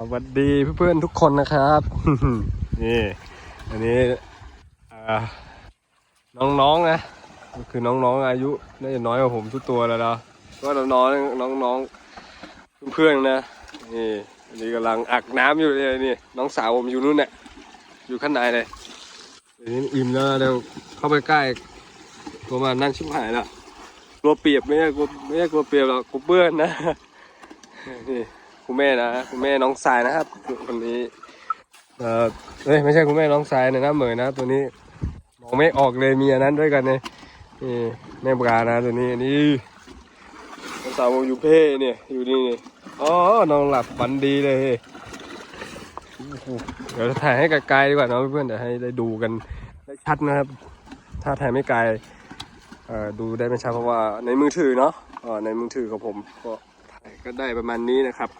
สวัสดีเพื่อนๆทุกคนนะครับ นี่อันนี้น้องๆนะก็คือน้องๆอายุน่าจะน้อยกว่าผมทุกตัวแล้วนะก็น้องๆน้องๆเพื่อนๆนะนี่อันนี้กำลังอักน้ำอยู่เลยนี่น้องสาวผมอยู่นู่นเนี่ยอยู่ข้างในเลยเดี๋ยวนี้อิ่มแล้วเดี๋ยวเข้าไปใกล้กลัวมานั่งชิบหายแล้วกลัวเปียกไม่ใช่กลัวไม่ใช่กลัวเปียกหรอกกลัวเปื้อนนะนี่ คุณแม่นะคุณแม่น้องสายนะครับคนนี้เออเอ้ยไม่ใช่คุณแม่น้องสายนะนะเหมยนะ ตัวนี้มองไม่ออกเลยมีอันนั้นด้วยกันเนี่ยนี่แม่ปลานะตัวนี้นี่น้องสาวมอยู่เพ่เนี่ยอยู่นี่นี่อ๋อนอนหลับฝันดีเลยเดี๋ยวถ่ายให้ไกลๆดีกว่าเนาะเพื่อนเดี๋ยวให้ได้ดูกันได้ชัดนะครับ ถ้าถ่ายไม่ไกลดูได้ไม่ชัดเพราะว่าในมือถือเนาะในมือถือของผมก็ถ่ายก็ได้ประมาณนี้นะครับ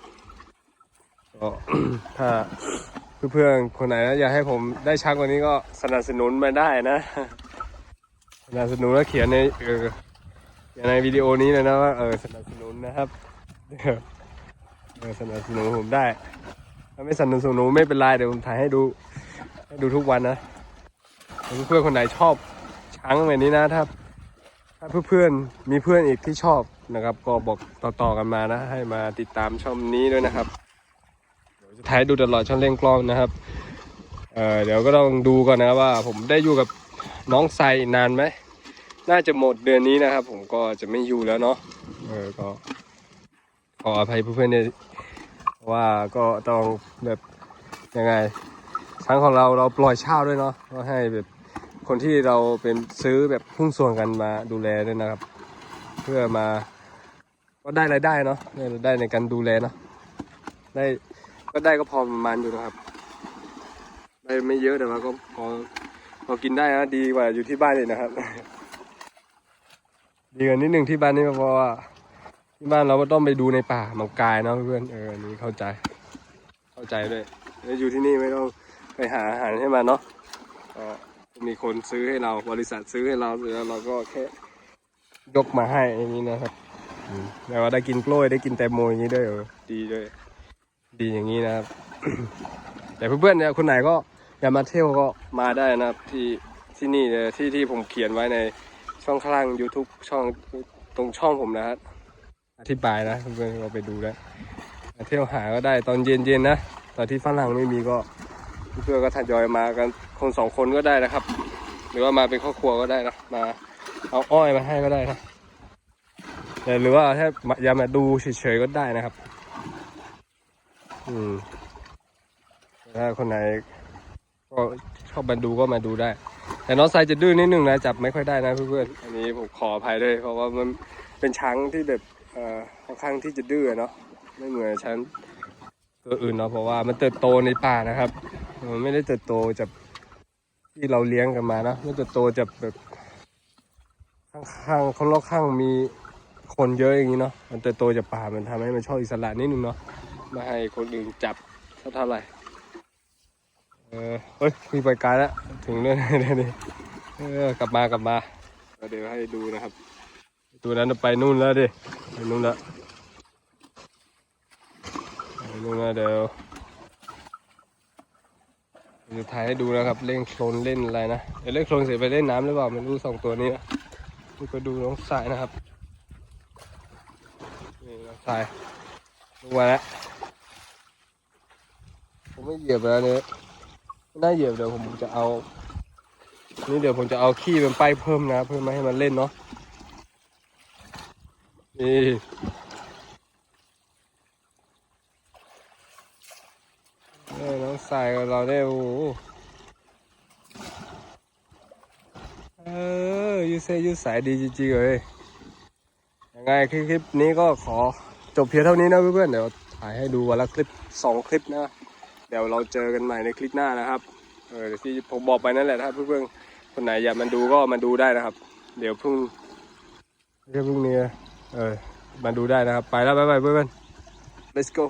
ก็ถ้าเพื่อนๆคนไหนนะอยากให้ผมได้ชักว่านี้ก็สนับสนุนมาได้นะ สนับสนุนแล้วเขียนในเออเขียนในวิดีโอนี้เลยนะว่าเออสนับสนุนนะครับเออเออสนับสนุนผมได้ ถ้าไม่สนับสนุนไม่เป็นไรเดี๋ยวผมถ่ายให้ดูให้ดูทุกวันนะเพื่อนๆคนไหนชอบช้างแบบนี้นะถ้าถ้าเพื่อนๆมีเพื่อนอีกที่ชอบนะครับ ก็บอกต่อๆกันมานะ ให้มาติดตามช่องนี้ด้วยนะครับ ถ่ายดูตลอดช่องเล่นกล้องนะครับเออเดี๋ยวก็ต้องดูก่อนนะว่า ผมได้อยู่กับน้องไซนานไหมน่าจะหมดเดือนนี้นะครับ ผมก็จะไม่อยู่แล้วเนาะเออก็ขออภัยเพื่อนๆเนี่ยเพราะว่าก็ต้องแบบยังไงช้างของเราเราปล่อยเช่าด้วยเนาะก็ให้แบบคนที่เราเป็นซื้อแบบหุ้นส่วนกันมาดูแลด้วยนะครับ เพื่อมาก็ได้รายได้เนาะได้รายได้ในการดูแลเนาะได้ ก็ได้ก็พอประมาณอยู่นะครับ ได้ไม่เยอะแต่ว่าก็พอพอกินได้นะดีกว่าอยู่ที่บ้านเลยนะครับ ดีกว่านิดหนึ่งที่บ้านนี่เพราะว่าที่บ้านเราก็ต้องไปดูในป่ามังกายเนาะเพื่อนเอออันนี้เข้าใจ เข้าใจด้วยแล้วอยู่ที่นี่ไม่ต้องไปหาอาหารให้มันเนาะก็มีคนซื้อให้เราบริษัทซื้อให้เราแล้วเราก็แค่ยกมาให้อย่างนี้นะครับอืมแล้วว่าได้กินกล้วยได้กินแตงโมอย่างนี้ด้วยเออดีด้วย ดีอย่างนี้นะครับ แต่เพื่อนๆเนี่ยคนไหนก็อยากมาเที่ยวก็มาได้นะครับที่ที่นี่เลยที่ที่ผมเขียนไว้ในช่องข้างล่าง YouTube ช่องตรงช่องผมนะครับอธิบายนะเพื่อนๆก็ไปดูได้เที่ยวหาก็ได้ตอนเย็นๆนะตอนที่ฝรั่งไม่มีก็เพื่อนก็ทยอยมากันคนสองคนก็ได้นะครับ หรือว่ามาเป็นครอบครัวก็ได้นะมาเอาอ้อยมาให้ก็ได้นะแต่หรือว่าถ้าอยากมาดูเฉยๆก็ได้นะครับ อืมถ้าคนไหนก็ชอบมาดูก็มาดูได้ แต่น้องไซจะดื้อนิดนึงนะจับไม่ค่อยได้นะเพื่อนๆอันนี้ผมขออภัยด้วยเพราะว่ามันเป็นช้างที่แบบเอ่อค่อนข้างที่จะดื้อเนาะไม่เหมือนช้างตัวอื่นเนาะเพราะว่ามันเติบโตในป่านะครับมันไม่ได้เติบโตจากที่เราเลี้ยงกันมานะไม่เติบโตจากแบบข้างๆคนรอบข้างมีคนเยอะอย่างนี้เนาะมันเติบโตจากป่ามันทำให้มันชอบอิสระนิดนึงเนาะ ไม่ให้คนอื่นจับเท่าเท่าไหร่เออเฮ้ยมีไปไกลแล้ว ถึงเรื่องนี้นี่เออกลับมากลับมาเดี๋ยวให้ดูนะครับ ตัวนั้นไปนู่นแล้วดิไปนู่นแล้วไปนู่นแล้วเดี๋ยวจะถ่ายให้ดูนะครับเล่นโคลนเล่นอะไรนะเดี๋ยวเล่นโคลนเสร็จไปเล่นน้ำหรือเปล่าไม่รู้สองตัวนี้นะนี่ก็ดูน้องสายนะครับนี่น้องสายลงมาแล้วผม ไม่เหยียบแล้วเนี่ยไม่น่าเหยียบเดี๋ยวผมจะเอา นี่เดี๋ยวผมจะเอาขี้เป็นป้ายเพิ่มนะ เพิ่มมาให้มันเล่นเนาะนี่น้องสายกับเราได้โอ้เออยูเซยูสายดีจริงๆเลยยังไงคลิปนี้ก็ขอจบเพียงเท่านี้นะเพื่อนๆเดี๋ยวถ่ายให้ดูวันละคลิปสองคลิปนะ เดี๋ยวเราเจอกันใหม่ในคลิปหน้านะครับ เออที่ผมบอกไปนั่นแหละถ้าเพื่อนๆคนไหนอยากมาดูก็มาดูได้นะครับ เดี๋ยวพรุ่งเดี๋ยวพรุ่งนี้เออมาดูได้นะครับ ไปแล้วบ๊ายบายเพื่อนๆ let's go